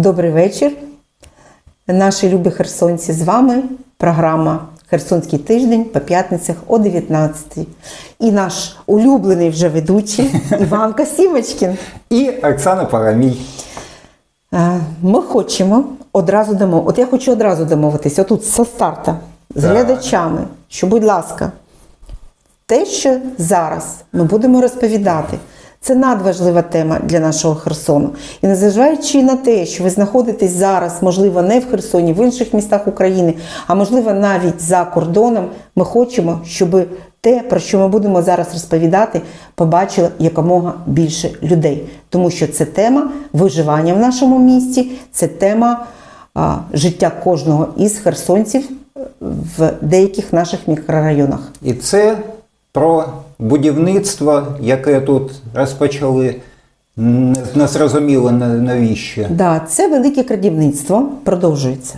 Добрий вечір. Наші любі херсонці з вами. Програма Херсонський тиждень по п'ятницях о 19 І наш улюблений вже ведучий Іван Касімочкін. І Оксана Парамій. Е, Ми хочемо одразу домов... От я хочу одразу домовитися, отут со старта з Так. глядачами, що, будь ласка, те, що зараз ми будемо розповідати, це надважлива тема для нашого Херсону. І незважаючи на те, що ви знаходитесь зараз, можливо, не в Херсоні, в інших містах України, а можливо навіть за кордоном, ми хочемо, щоб те, про що ми будемо зараз розповідати, побачило якомога більше людей. Тому що це тема виживання в нашому місті, це тема а, життя кожного із херсонців е, в деяких наших мікрорайонах. І це про будівництво, яке тут розпочали незрозуміло навіщо. Да, це велике крадівництво продовжується.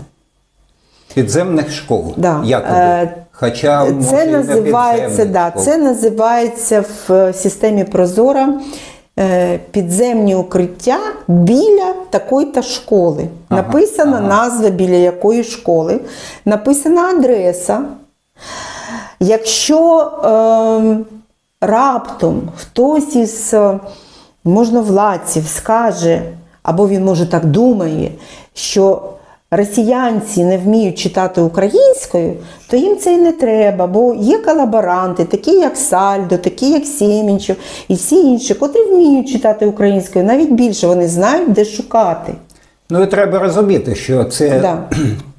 Підземних школ. Да. Якоби. Е, Хоча Це не називається, да, це називається в системі Прозора е, підземні укриття біля такої-то школи. Ага, Написана ага. назва біля якої школи, написана адреса. Якщо е, раптом хтось із е, можновладців скаже, або він може так думає, що росіянці не вміють читати українською, то їм це і не треба, бо є колаборанти, такі як Сальдо, такі як Сємінчев і всі інші, котрі вміють читати українською, навіть більше вони знають, де шукати. Ну і треба розуміти, що це Да.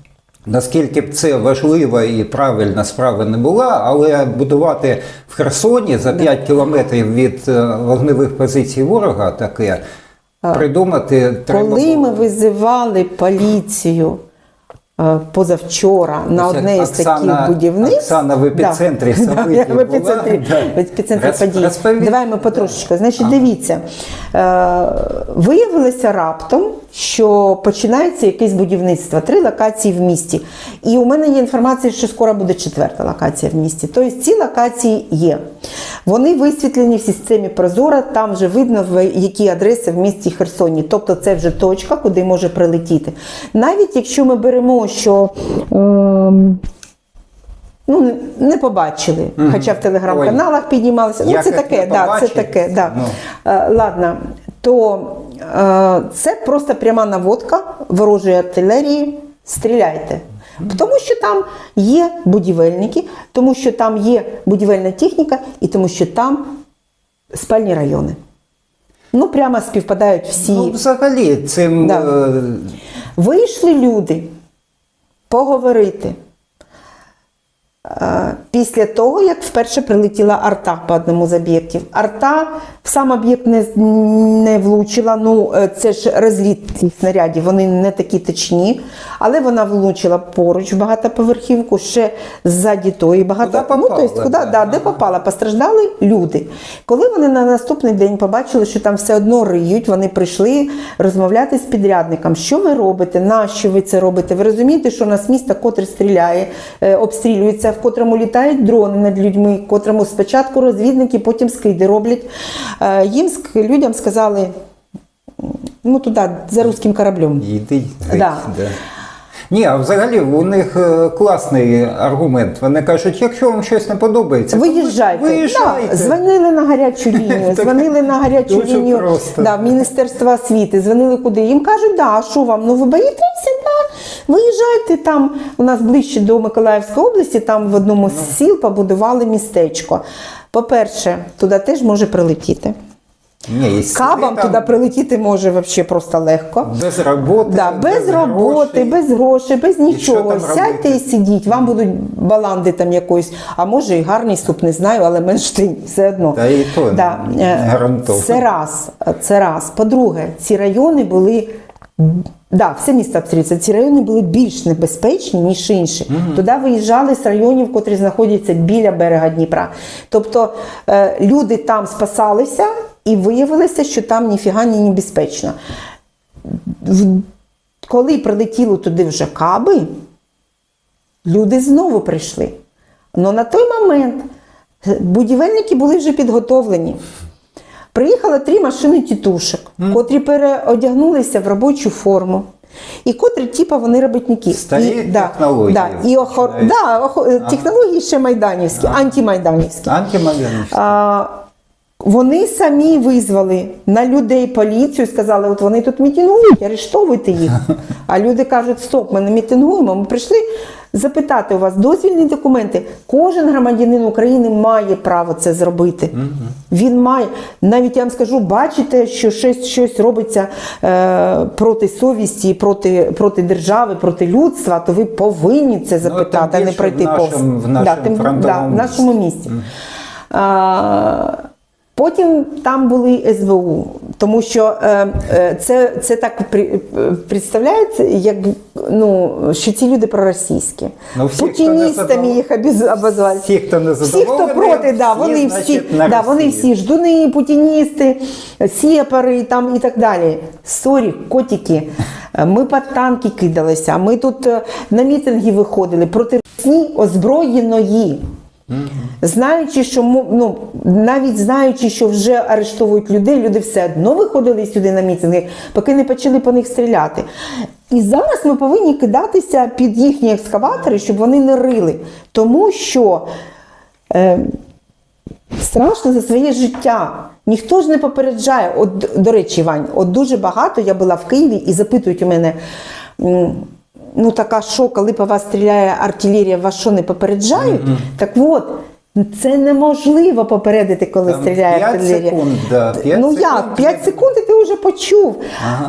наскільки б це важлива і правильна справа не була, але будувати в Херсоні за 5 кілометрів від е, вогневих позицій ворога таке придумати треба. Коли ми визивали поліцію е, позавчора на Ось одне із таких будівництв. Оксана в епіцентрі Да, событий я в була. епіцентрі, Да. в епіцентрі Роз- подій. розповідь. Давай ми потрошечку. Значить, дивіться, е, виявилося раптом, що починається якесь будівництво. Три локації в місті. І у мене є інформація, що скоро буде четверта локація в місті. Тобто ці локації є. Вони висвітлені в системі Прозора, там вже видно, які адреси в місті Херсоні. Тобто це вже точка, куди може прилетіти. Навіть якщо ми беремо, що. ем, Ну, не побачили, хоча в телеграм-каналах піднімалися. Ну, це таке, да, це таке, да. Е, ладно, то е, це просто пряма наводка ворожої артилерії. Стріляйте. Тому що там є будівельники, тому що там є будівельна техніка і тому що там спальні райони. Ну, прямо співпадають всі. Ну, взагалі, цим Да. е, Вийшли люди поговорити. Після того, як вперше прилетіла арта по одному з об'єктів. Арта в сам об'єкт не, не влучила. Ну, е, це ж розліт цих снарядів, вони не такі точні. Але вона влучила поруч в багатоповерхівку, ще ззаді тої багато. Куди ну, тобто, куди, да. де попала, постраждали люди. Коли вони на наступний день побачили, що там все одно риють, вони прийшли розмовляти з підрядником. Що ви робите? Нащо ви це робите? Ви розумієте, що у нас місто, котре стріляє, е, обстрілюється, в котрому літають дрони над людьми, котрому спочатку розвідники, потім скиди роблять. Е, Їм людям сказали. Ну, туди, за руським кораблем. йди. Да. да. Ні, а взагалі у них е, класний аргумент. Вони кажуть, якщо вам щось не подобається, Виїжджайте. виїжджайте. Да, дзвонили на гарячу лінію, дзвонили на гарячу лінію да, в Міністерство освіти, дзвонили куди. Їм кажуть, да, а що вам? Ну ви боїтеся? Виїжджайте там. У нас ближче до Миколаївської області, там в одному Ну. з сіл побудували містечко. По-перше, туди теж може прилетіти. Ні, Кабам там туди прилетіти може взагалі просто легко. без роботи, Да, без роботи, грошей. без грошей, без нічого. там Сядьте робити? і сидіть, вам будуть баланди там якоїсь, а може і гарний суп, не знаю, але менш ти все одно. Та і то не е, гарантовано. Це раз. Це раз. По-друге, ці райони були. Да, все місто обстрілюється. Ці райони були більш небезпечні, ніж інші. Туди виїжджали з районів, котрі знаходяться біля берега Дніпра. Тобто е, люди там спасалися і виявилося, що там ніфіга не небезпечно. Коли прилетіло туди вже каби, люди знову прийшли. Але на той момент е, будівельники були вже підготовлені. Приїхало три машини тітушок, котрі переодягнулися в робочу форму. і котрі, типа, вони робітники. Старі і, технології Да, і охор... да, охо- технології ще майданівські, антимайданівські. Антимайданівські. А, вони самі визвали на людей поліцію, сказали, от вони тут мітингують, арештовуйте їх. А люди кажуть, стоп, ми не мітингуємо. Ми прийшли запитати у вас дозвільні документи. Кожен громадянин України має право це зробити. Він має. Навіть я вам скажу, бачите, що щось, щось робиться е, проти совісті, проти, проти держави, проти людства, то ви повинні це запитати, а не пройти в нашому- повз. в нашому да, тим, да, в нашому місті. А, Потім там були СБУ, тому що е, е, це, це так е, представляється, як ну, що ці люди проросійські. Ну, всі, Путіністами їх обозвали. Всі, хто не Всі, хто проти, да, вони всі, на да, вони всі ждуни, путіністи, сєпари там і так далі. Сорі, котики. Ми під танки кидалися, ми тут на мітинги виходили проти Росні озброєної. Знаючи, що ну, навіть знаючи, що вже арештовують людей, люди все одно виходили сюди на мітинги, поки не почали по них стріляти. І зараз ми повинні кидатися під їхні екскаватори, щоб вони не рили. Тому що е, страшно за своє життя. Ніхто ж не попереджає. От, до речі, Вань, от дуже багато я була в Києві і запитують у мене. Ну, така що, коли по вас стріляє артилерія, вас що не попереджають? Так от, це неможливо попередити, коли Там стріляє артилерія. секунд, да, п'ять ну секунд як, 5 секунд і ти вже почув.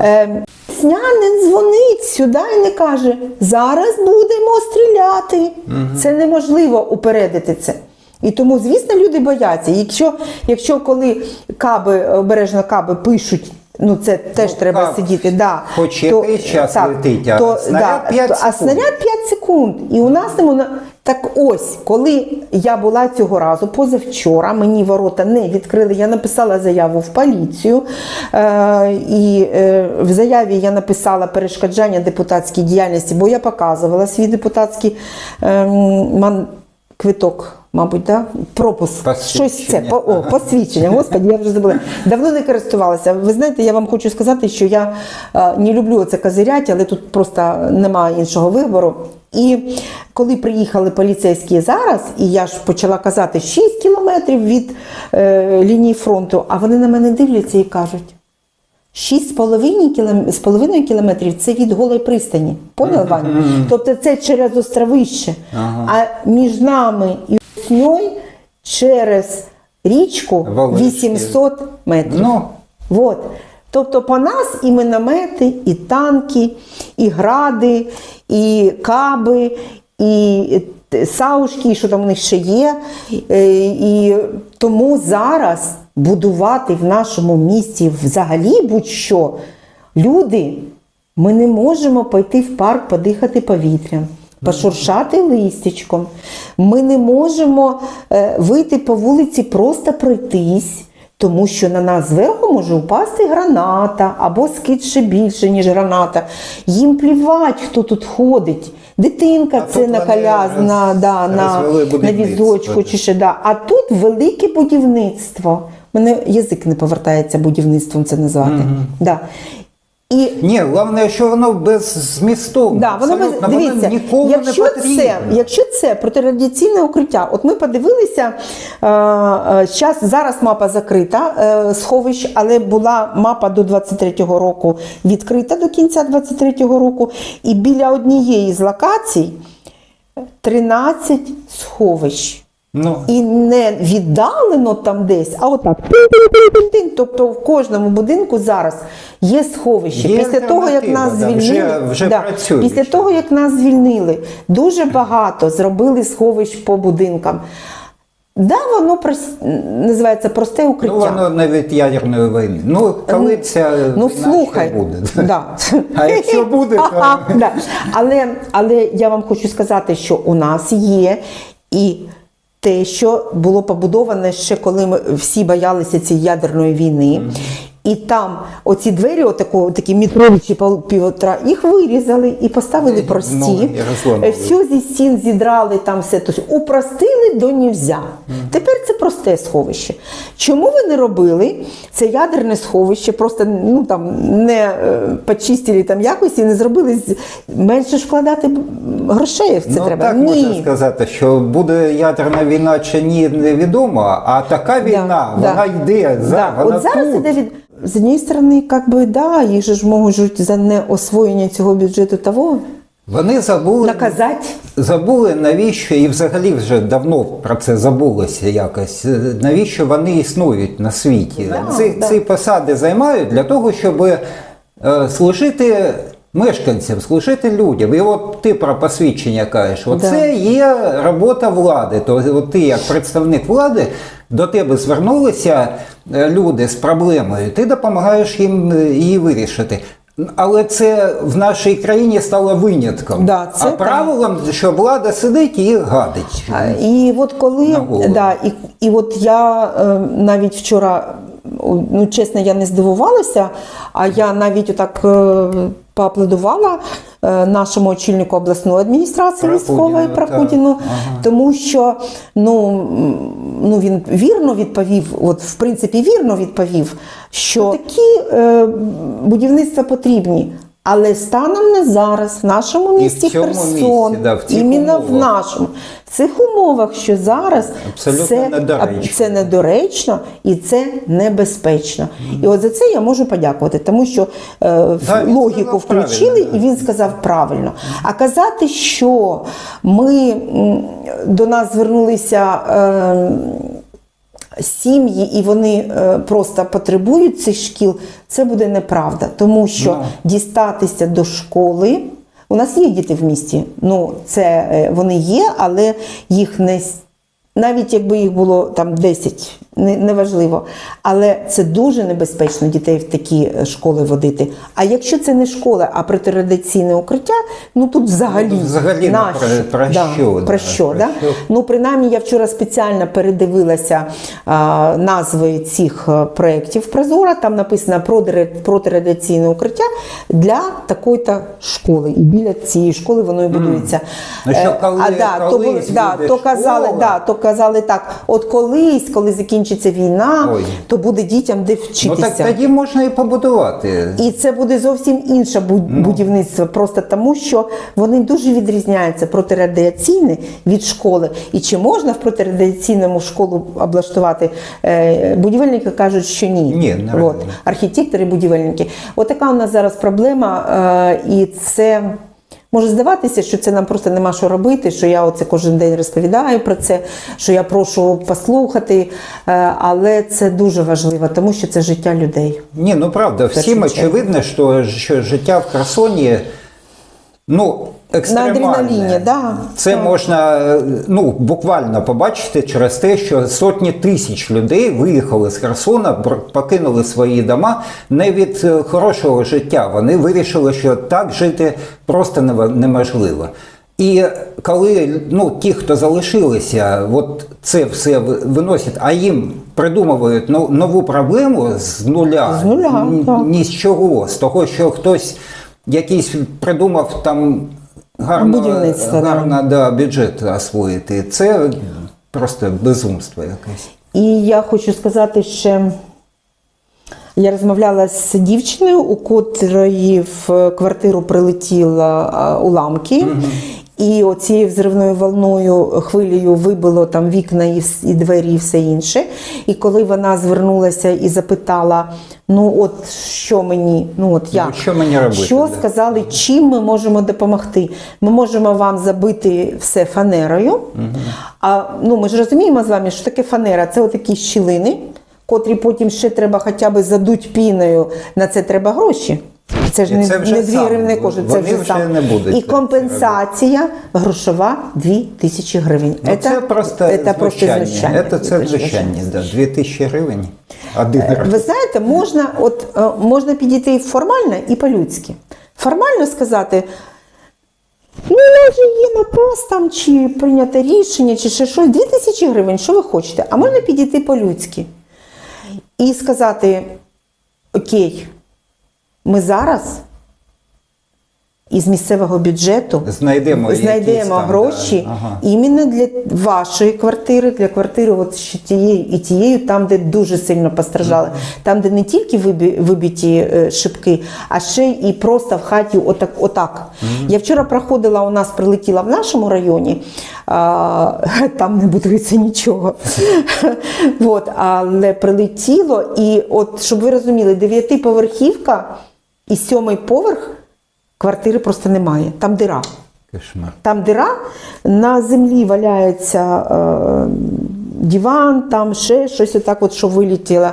Е, Снянин дзвонить сюди і не каже: зараз будемо стріляти. Це неможливо упередити це. І тому, звісно, люди бояться. Якщо, якщо коли каби, обережно каби пишуть. Ну, це теж Ну, треба каб сидіти. Да, хоч якийсь час летить, а снаряд п'ять то- а секунд. снаряд 5 секунд. І у нас можна. Так ось, коли я була цього разу, позавчора, мені ворота не відкрили. Я написала заяву в поліцію. Е, і е, в заяві я написала перешкоджання депутатській діяльності, бо я показувала свій депутатський е, ман, квиток. Мабуть, да? пропуск. Посвідчення. Щось це. По, о, посвідчення. Господи, я вже забула. Давно не користувалася. Ви знаєте, я вам хочу сказати, що я е, не люблю це козирять, але тут просто немає іншого вибору. І коли приїхали поліцейські зараз, і я ж почала казати 6 кілометрів від е, лінії фронту, а вони на мене дивляться і кажуть. 6,5 з половиною кілометрів це від голої пристані. Поняла, Ваня? Тобто це через островище. А між нами і Осньою через річку Волинський. 800 метрів. Ну. Вот. Тобто по нас і міномети, і танки, і гради, і каби, і саушки, і що там у них ще є. Е, І тому зараз будувати в нашому місті взагалі будь-що. Люди, ми не можемо пойти в парк подихати повітрям. Пошуршати листячком. Ми не можемо е, вийти по вулиці, просто пройтись, тому що на нас зверху може упасти граната або скид ще більше, ніж граната. Їм плівать, хто тут ходить. Дитинка А це на колясна, роз- да, на, на візочку чи ще да. А тут велике будівництво. Мене язик не повертається будівництвом це назвати. Да. І Ні, головне, що воно без змістовне. Да, воно без Абсолютно, дивіться, нікому якщо не потрібно. це, якщо це протирадіаційне укриття, от ми подивилися, е, е, щас, зараз мапа закрита е, сховищ, але була мапа до 23-го року відкрита до кінця 23-го року, і біля однієї з локацій 13 сховищ. Ну, І не віддалено там десь, а отак. Тобто в кожному будинку зараз є сховище. Є після того, як нас да, звільнили, вже- вже да, після того, як нас звільнили, дуже багато зробили сховищ по будинкам. Да, воно прос- називається просте укриття. ну воно не від ядерної війни. Ну, коли ця Ну слухай, буде. Да. А якщо буде, то- Ага, да. але, але я вам хочу сказати, що у нас є і те, що було побудоване ще коли ми всі боялися цієї ядерної війни. І там оці двері, отако, такі мітровичі півтора, їх вирізали і поставили прості. Е, зі стін зідрали там все. Тобто упростили до нівзя. Тепер це просте сховище. Чому ви не робили це ядерне сховище, просто ну, там, не е, почистили там якось і не зробили менше ж вкладати грошей в це ну, треба? так Ні. можна сказати, що буде ядерна війна чи ні, невідомо, а така війна, Да, вона да. йде, за- Да. вона От зараз тут. іде від з однієї сторони, як би да, їх же ж можуть за неосвоєння цього бюджету того Вони забули, наказати. забули, навіщо, і взагалі вже давно про це забулося якось. е, Навіщо вони існують на світі? Да, ці, да. ці посади займають для того, щоб е, служити мешканцям, служити людям. І от ти про посвідчення кажеш, оце Да. є робота влади. То от ти, як представник влади, до тебе звернулися е, люди з проблемою, ти допомагаєш їм е, її вирішити. Але це в нашій країні стало винятком. Да, це а так. правилом, що влада сидить і гадить. І от коли да, і, і от я е, навіть вчора, ну чесно, я не здивувалася, а я навіть отак е, поаплодувала е, нашому очільнику обласної адміністрації військової так. Прокудіну, Ага. тому що ну, ну він вірно відповів, от в принципі вірно відповів, що такі е, будівництва потрібні. Але станом на зараз в нашому місті Херсон, місці, да, в іменно в нашому в цих умовах, що зараз Абсолютно це, недоречно. це недоречно і це небезпечно. І от за це я можу подякувати, тому що е, Да, логіку включили, і він сказав правильно. А казати, що ми до нас звернулися. Е, Сім'ї і вони е, просто потребують цих шкіл, це буде неправда, тому що no. дістатися до школи. У нас є діти в місті. Ну, це е, вони є, але їх не навіть якби їх було там 10, не, неважливо. Але це дуже небезпечно дітей в такі е, школи водити. А якщо це не школа, а протирадіаційне укриття, ну тут взагалі, Ну, взагалі не про- про Да, що, да, про що, про да? що. Ну, принаймні, я вчора спеціально передивилася а, назви цих е, проєктів Прозора. Там написано «Протире- протирадіаційне укриття для такої-то школи. І біля цієї школи воно і будується. Ну, що Е, коли- а, да, то, колись да, то казали, да, то казали так: от колись, коли закінчиться війна, Ой. то буде дітям де Ну вчитися. так тоді можна і побудувати. І це буде зовсім інше бу- будівництво, просто тому, що вони дуже відрізняються протирадіаційне від школи. І чи можна в протирадіаційному школу облаштувати? Е, Будівельники кажуть, що ні. Ні. От, архітектори, будівельники. От у нас зараз проблема, е, і це. Може здаватися, що це нам просто нема що робити, що я оце кожен день розповідаю про це, що я прошу послухати, е, але це дуже важливо, тому що це життя людей. Ні, ну правда, всім очевидно, що, що життя в Херсоні ну, екстремальне. адреналіні, да. Це Так. можна ну, буквально побачити через те, що сотні тисяч людей виїхали з Херсона, покинули свої дома не від е, хорошого життя. Вони вирішили, що так жити просто неможливо. І коли ну, ті, хто залишилися, от це все виносять, а їм придумують нову проблему з нуля, З нуля, ні, так. ні з чого, з того, що хтось якийсь придумав там гарно, гарно да, бюджет освоїти. Це просто безумство якесь. І я хочу сказати що Я розмовляла з дівчиною, у котрої в квартиру прилетіла уламки. уламки, і оцією взривною волною хвилею вибило там вікна і, і двері, і все інше. І коли вона звернулася і запитала: ну от що мені, ну от як, що мені робити, Що да. сказали, чим ми можемо допомогти? Ми можемо вам забити все фанерою. А ну ми ж розуміємо з вами, що таке фанера? Це отакі щілини, котрі потім ще треба хоча б задуть піною. На це треба гроші. Це ж І не, це вже не дві сам. гривні кожен, це Вони вже вже сам. не будуть І це компенсація грошова 2 тисячі гривень. Ну, це просто це просто знущання. знущання. Це, знущання, да. 2000 гривень. Один раз. Ви знаєте, можна, от, е, можна підійти формально і по-людськи. Формально сказати, ну, може, є напас там, чи прийняте рішення, чи ще щось, 2 тисячі гривень, що ви хочете. А можна підійти по-людськи і сказати, окей, ми зараз із місцевого бюджету Знайдемо знайдемо там, гроші да, ага. іменно для вашої квартири, для квартири от ще тієї і тієї, там, де дуже сильно постраждали, там, де не тільки вибі- вибиті е, шибки, а ще і просто в хаті отак. отак. Я вчора проходила, у нас прилетіла в нашому районі, а, там не будується нічого. от, але прилетіло, і от, щоб ви розуміли, дев'ятиповерхівка і сьомий поверх квартири просто немає, там дира. Кошмар. Там дира, на землі валяється е, диван, там ще щось отак, от, що вилетіло.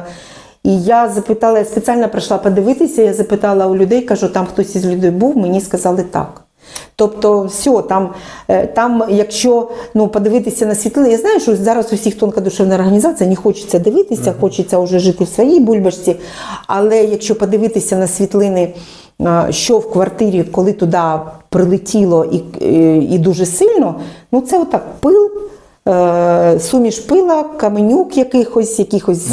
І я запитала, я спеціально прийшла подивитися, я запитала у людей, кажу, там хтось із людей був, мені сказали так. Тобто, все, там, е, там якщо ну, подивитися на світлини, я знаю, що зараз у всіх тонка душевна організація, не хочеться дивитися, хочеться вже жити в своїй бульбашці. Але якщо подивитися на світлини, що в квартирі, коли туди прилетіло і, і, і дуже сильно, ну це отак пил. Е, Суміш пила, каменюк якихось, якихось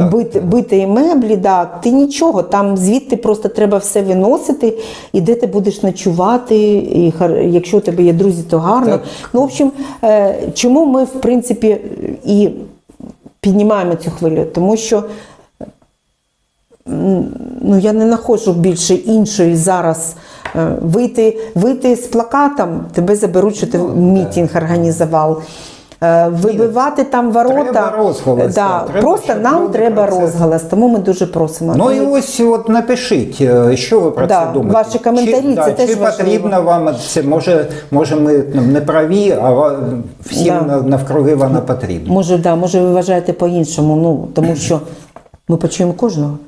Ну, бит, битої меблі, да, ти нічого, там звідти просто треба все виносити, і де ти будеш ночувати, і хар- якщо у тебе є друзі, то гарно. Так. Ну, в общем, е, чому ми, в принципі, і піднімаємо цю хвилю? Тому що ну, я не знаходжу більше іншої зараз. е, Вийти, вийти з плакатом, тебе заберуть, що ти мітінг організував. Е, Вибивати там ворота. Треба розголос, Да, треба, просто нам треба про розголос, тому ми дуже просимо. Ну і ось от напишіть, е, що ви про Да, це думаєте. ваші коментарі, чи, це да, теж чи потрібно вам це? Може, може ми не праві, а всім Да. на- навкруги вона потрібна. Може, да, може, ви вважаєте по-іншому, ну тому що ми почуємо кожного.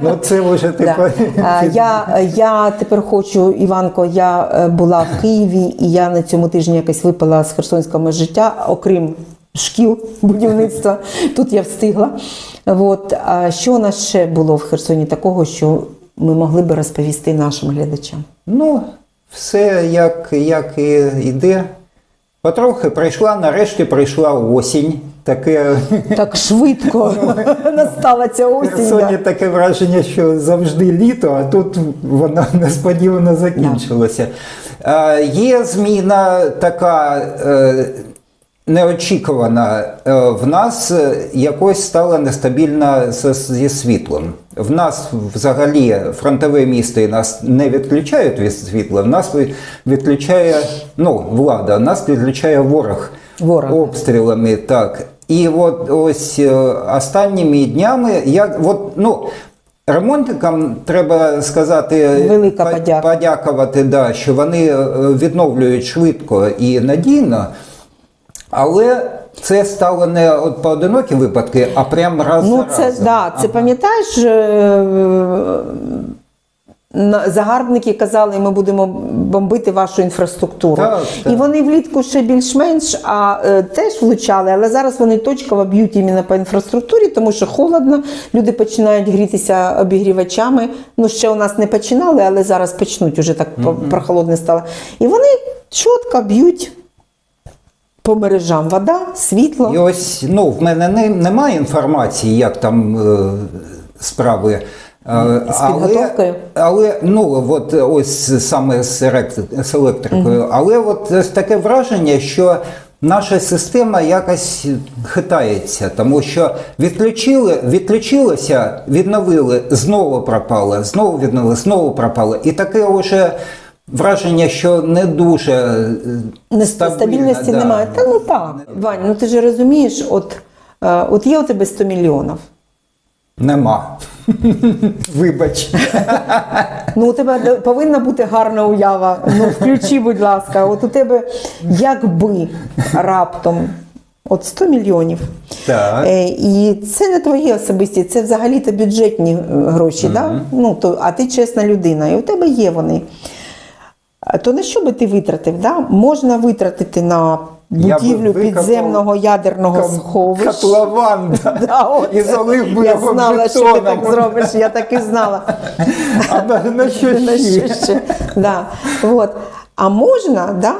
Ну це вже Да. типу. Я, я тепер хочу, Іванко, я е, була в Києві, і я на цьому тижні якось випала з херсонського життя, окрім шкіл будівництва. Тут я встигла. От. А що у нас ще було в Херсоні такого, що ми могли би розповісти нашим глядачам? Ну, все як, як і йде. Потрохи прийшла, нарешті прийшла осінь. Таке Так швидко настала ця осінь. Херсоні да. таке враження, що завжди літо, а тут воно несподівано закінчилося. Е, є зміна така е, неочікувана. Е, в нас е, якось стала нестабільна зі світлом. В нас взагалі фронтове місто і нас не відключають від світла, в нас відключає ну, влада, нас відключає ворог, Ворог. обстрілами. Так. І от ось е, останніми днями я от, ну. Ремонтникам треба сказати Велика по- подяка. подякувати, да, що вони відновлюють швидко і надійно. Але це стало не от поодинокі випадки, а прям раз Ну, за це, разом. да, це пам'ятаєш, е, загарбники казали, ми будемо бомбити вашу інфраструктуру. Так, так. І вони влітку ще більш-менш а, е, теж влучали, але зараз вони точково б'ють іменно по інфраструктурі, тому що холодно, люди починають грітися обігрівачами. Ну, ще у нас не починали, але зараз почнуть, уже так по- прохолодне стало. І вони чітко б'ють по мережам вода, світло. І ось ну, в мене не, немає інформації, як там е, справи. Е, З підготовкою? Але ну от ось саме з, елект- з електрикою. Але от ось таке враження, що наша система якось хитається, тому що відключили, відключилося, відновили, знову пропало, знову відновили, знову пропало. І таке вже враження, що не дуже е, Не- стабільно, Стабільності да. немає. Та ну так. Вань, ну ти ж розумієш, от, е, от є у тебе 100 мільйонів. Нема. Вибач. Ну, у тебе повинна бути гарна уява. Ну, включи, будь ласка, от у тебе якби раптом от 100 мільйонів. Так. Е, і це не твої особисті, це взагалі-то бюджетні гроші, да? ну, то, а ти чесна людина, і у тебе є вони. А То на що би ти витратив? Да? Можна витратити на будівлю підземного ядерного сховища. Котлован. да. Да, от. І залив би Я його знала, що ти так зробиш, я так і знала. А на, на що На ще? що ще? Да. Вот. А можна, да,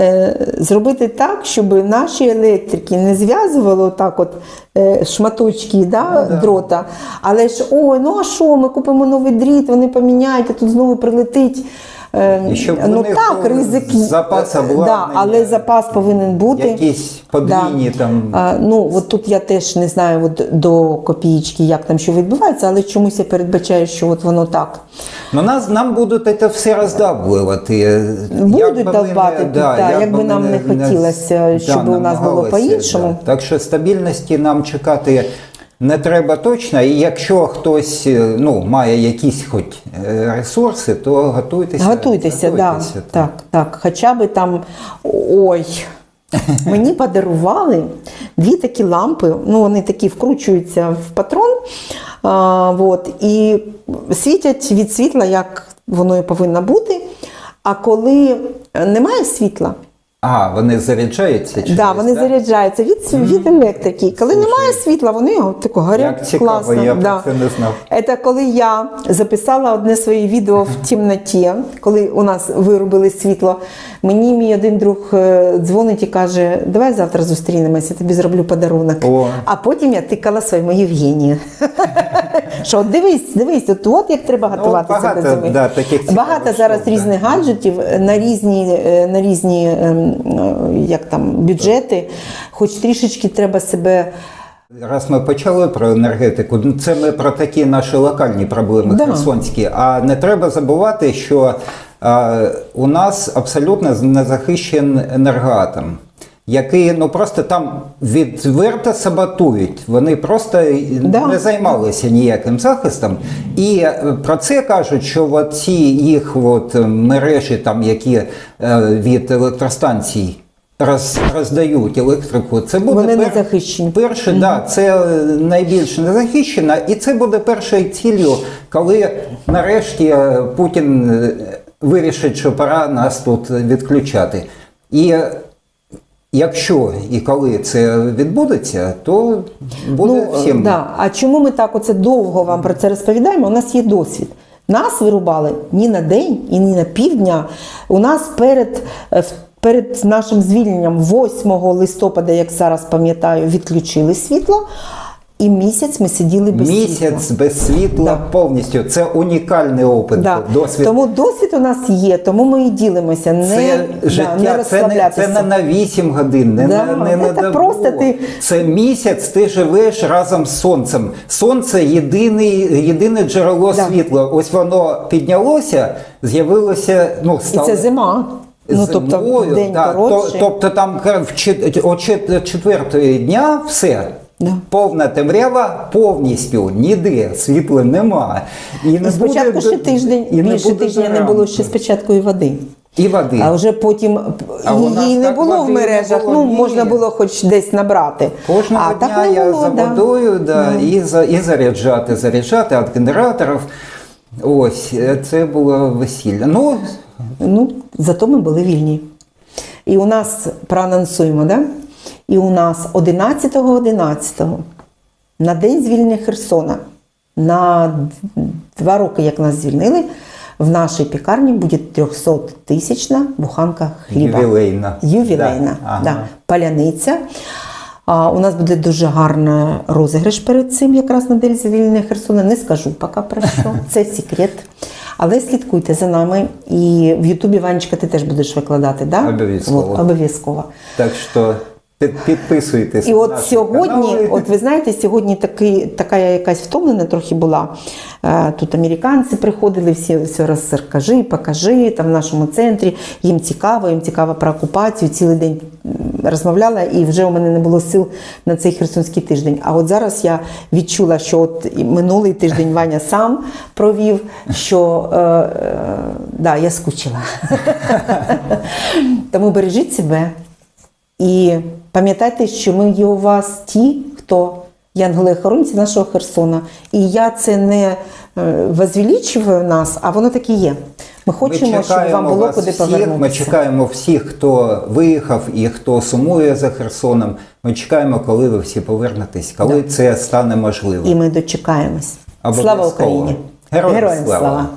е, зробити так, щоб наші електрики не зв'язували так от е, шматочки да, дрота, але ж ой, ну а що, ми купимо новий дріт, вони поміняють, а тут знову прилетить. Е, І щоб ну вони так, ризик запас да, але запас повинен бути. Якісь подвійні там. А, ну, от тут я теж не знаю от, до копієчки, як там що відбувається, але чомусь я передбачаю, що от воно так. Ну, нас, нам будуть це все роздавлювати. Будуть Як давати да, як би нам не хотілося, щоб у нас було по-іншому. да. Так що стабільності нам чекати не треба точно. І якщо хтось е, ну, має якісь хоч е, ресурси, то готуйтеся. Готуйтеся, да, готуйтеся, так, так. Хоча би там. Ой. Мені подарували дві такі лампи, ну вони такі вкручуються в патрон, а, от, і світять від світла, як воно і повинно бути. А коли немає світла, А, вони заряджаються? через, да, вони заряджаються від, від електрики. Коли немає світла, вони от тако горять Як цікаво, класно. я про да. це не знав. Це коли я записала одне своє відео в темноті, коли у нас виробили світло. Мені мій один друг е, дзвонить і каже: Давай завтра зустрінемося, я тобі зроблю подарунок. О. А потім я тикала своєму Євгенію. Що дивись, дивись, от, от як треба готуватися багато, до зими. да, таких багато зараз різних гаджетів на різні, е, на різні ем, е, як там, бюджети, хоч трішечки треба себе. Раз ми почали про енергетику, ну, це ми про такі наші локальні проблеми Да. херсонські. А не треба забувати, що е, у нас абсолютно незахищений енергоатом, який ну просто там відверто саботують. Вони просто Да. не займалися ніяким захистом. І е, про це кажуть, що ці їх от мережі, там, які е, від електростанцій. Роз, роздають електрику, це буде Вони не захищені. Перше, да, це е, найбільш незахищена, і це буде першою ціллю, коли нарешті е, Путін е, вирішить, що пора нас тут відключати. І е, якщо і коли це відбудеться, то буде Ну, всім. да. А чому ми так оце довго вам про це розповідаємо? У нас є досвід. Нас вирубали ні на день і ні на півдня. У нас перед, е, перед нашим звільненням 8 листопада, як зараз пам'ятаю, відключили світло, і місяць ми сиділи без Місяць світла. без світла Да. повністю. Це унікальний опит. Да. Досвід. Тому досвід у нас є, тому ми і ділимося. Не, Це да, життя, не це, не, це не на 8 годин, не, Да, на, не на це просто ти- Це місяць, ти живеш разом з сонцем. Сонце єдиний, єдине джерело Да. світла. Ось воно піднялося, з'явилося. Ну, І це зима. Ну, тобто Зимою, день да, то- тобто там о чет- четвертої дня все. Да. Повна темрява повністю ніде світла нема. І не спочатку буде, ще тиждень, і не більше буде тижня не було ще спочатку і води. і води. А вже потім А її не було в мережах, було, ну ні. можна було хоч десь набрати. Кожного а дня так не я було, за да. водою да, І, за, і заряджати, заряджати від генераторів. Ось, е, це було весілля. Ну, Ну, зато ми були вільні. І у нас проанонсуємо, да? І у нас 11.11 на день звільнення Херсона, на два роки, як нас звільнили, в нашій пікарні буде 300 тисячна буханка хліба. Ювілейна. Ювілейна, Да, ага. да, паляниця. А, у нас буде дуже гарний розіграш перед цим, якраз на день звільнення Херсона. Не скажу поки про що, це секрет. Але слідкуйте за нами. І в Ютубі Ванечка ти теж будеш викладати, да? Обов'язково. Обов'язково. Так що підписуйтесь. І от сьогодні, канали. от ви знаєте, сьогодні такий, така я якась втомлена трохи була. Е, Тут американці приходили, всі все розкажи, покажи там в нашому центрі. Їм цікаво, їм цікаво про окупацію. Цілий день розмовляла, і вже у мене не було сил на цей херсонський тиждень. А от зараз я відчула, що от минулий тиждень Ваня сам провів, що е, е, да, я скучила. Тому бережіть себе. І пам'ятайте, що ми є у вас ті, хто янголи-охоронці нашого Херсона. І я це не е, возвеличую нас, а воно так і є. Ми хочемо, щоб вам було куди всіх, повернутися. Ми чекаємо всіх, хто виїхав і хто сумує за Херсоном. Ми чекаємо, коли ви всі повернетесь, коли це стане можливим. І ми дочекаємось. Слава Україні! Героям Героям слава! слава!